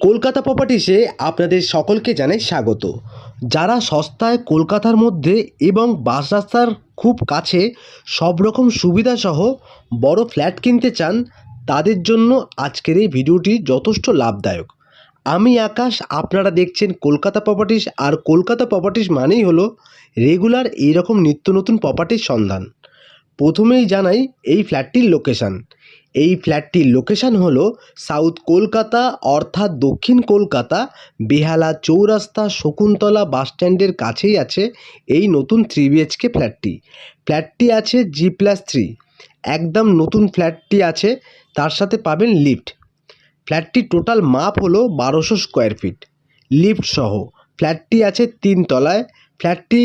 কলকাতা প্রপার্টিসে আপনাদের সকলকে জানাই স্বাগত। যারা সস্তায় কলকাতার মধ্যে এবং বাস রাস্তার খুব কাছে সব রকম সুবিধাসহ বড় ফ্ল্যাট কিনতে চান, তাদের জন্য আজকের এই ভিডিওটি যথেষ্ট লাভদায়ক। আমি আকাশ, আপনারা দেখছেন কলকাতা প্রপার্টিস আর কলকাতা প্রপার্টিস মানেই হলো রেগুলার এইরকম নিত্য নতুন প্রপার্টির সন্ধান। প্রথমেই জানাই এই ফ্ল্যাটটির লোকেশান এই ফ্ল্যাটটির লোকেশান হলো সাউথ কলকাতা অর্থাৎ দক্ষিণ কলকাতা বেহালা চৌরাস্তা শকুন্তলা বাস স্ট্যান্ডের কাছেই আছে এই নতুন থ্রি বিএচকে ফ্ল্যাটটি ফ্ল্যাটটি আছে জি প্লাস থ্রি একদম নতুন ফ্ল্যাটটি আছে, তার সাথে পাবেন লিফট ফ্ল্যাটটির টোটাল মাপ হলো বারোশো স্কোয়ার ফিট লিফট সহ। ফ্ল্যাটটি আছে তিন তলায় ফ্ল্যাটটি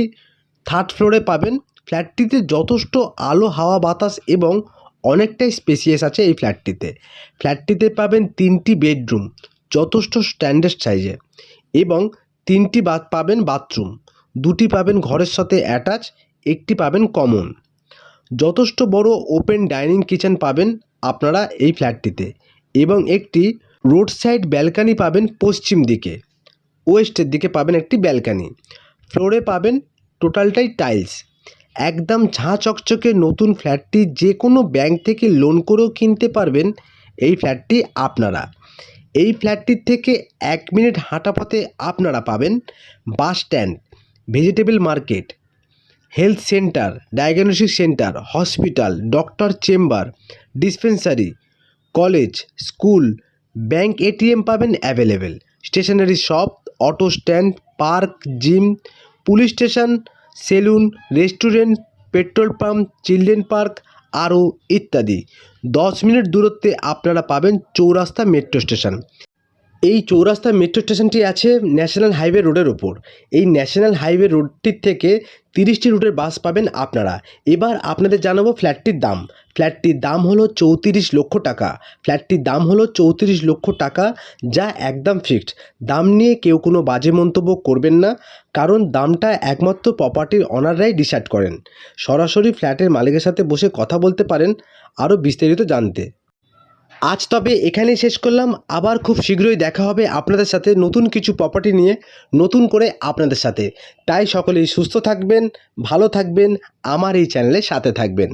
থার্ড ফ্লোরে পাবেন ফ্ল্যাটটিতে যথেষ্ট আলো, হাওয়া, বাতাস এবং অনেকটাই স্পেসিয়াস আছে এই ফ্ল্যাটটিতে। ফ্ল্যাটটিতে পাবেন তিনটি বেডরুম, যথেষ্ট স্ট্যান্ডার্ড সাইজে এবং তিনটি বাথ পাবেন বাথরুম। দুটি পাবেন ঘরের সাথে অ্যাটাচ একটি পাবেন কমন যথেষ্ট বড় ওপেন ডাইনিং কিচেন পাবেন আপনারা এই ফ্ল্যাটটিতে, এবং একটি রোড সাইড ব্যালকানি পাবেন পশ্চিম দিকে ওয়েস্টের দিকে পাবেন একটি ব্যালকানি ফ্লোরে পাবেন টোটালটাই টাইলস একদম ঝাঁ চকচকে নতুন ফ্ল্যাটটি যে কোনো ব্যাংক থেকে লোন করেও কিনতে পারবেন এই ফ্ল্যাটটি আপনারা। এই ফ্ল্যাটটির থেকে এক মিনিট হাঁটা পথে আপনারা পাবেন bus stand, vegetable market, health centre, diagnostic centre, hospital, doctor chamber, dispensary, college, school, bank ATM পাবেন available. Stationery shop, auto stand, park, gym, police station saloon, restaurant, petrol pump, children park আরও ইত্যাদি। দশ minute দূরত্বে আপনারা পাবেন চৌরাস্তা metro station. এই চৌরাস্তা মেট্রো স্টেশনটি আছে ন্যাশনাল হাইওয়ে রোডের ওপর এই ন্যাশনাল হাইওয়ে রোডটির থেকে তিরিশটি রুটের বাস পাবেন আপনারা। এবার আপনাদের জানাব ফ্ল্যাটটির দাম। ফ্ল্যাটটির দাম হলো চৌত্রিশ লক্ষ টাকা। ফ্ল্যাটটির দাম হলো চৌত্রিশ লক্ষ টাকা, যা একদম ফিক্সড দাম নিয়ে কেউ কোনো বাজে মন্তব্য করবেন না, কারণ দামটা একমাত্র প্রপার্টির অনাররাই ডিসাইড করেন। সরাসরি ফ্ল্যাটের মালিকের সাথে বসে কথা বলতে পারেন আরও বিস্তারিত জানতে। আজ তবে এখানেই শেষ করলাম। আবার খুব শীঘ্রই দেখা হবে আপনাদের সাথে নতুন কিছু প্রপার্টি নিয়ে, নতুন করে আপনাদের সাথে। তাই সকলেই সুস্থ থাকবেন, ভালো থাকবেন, আমার এই চ্যানেলের সাথে থাকবেন।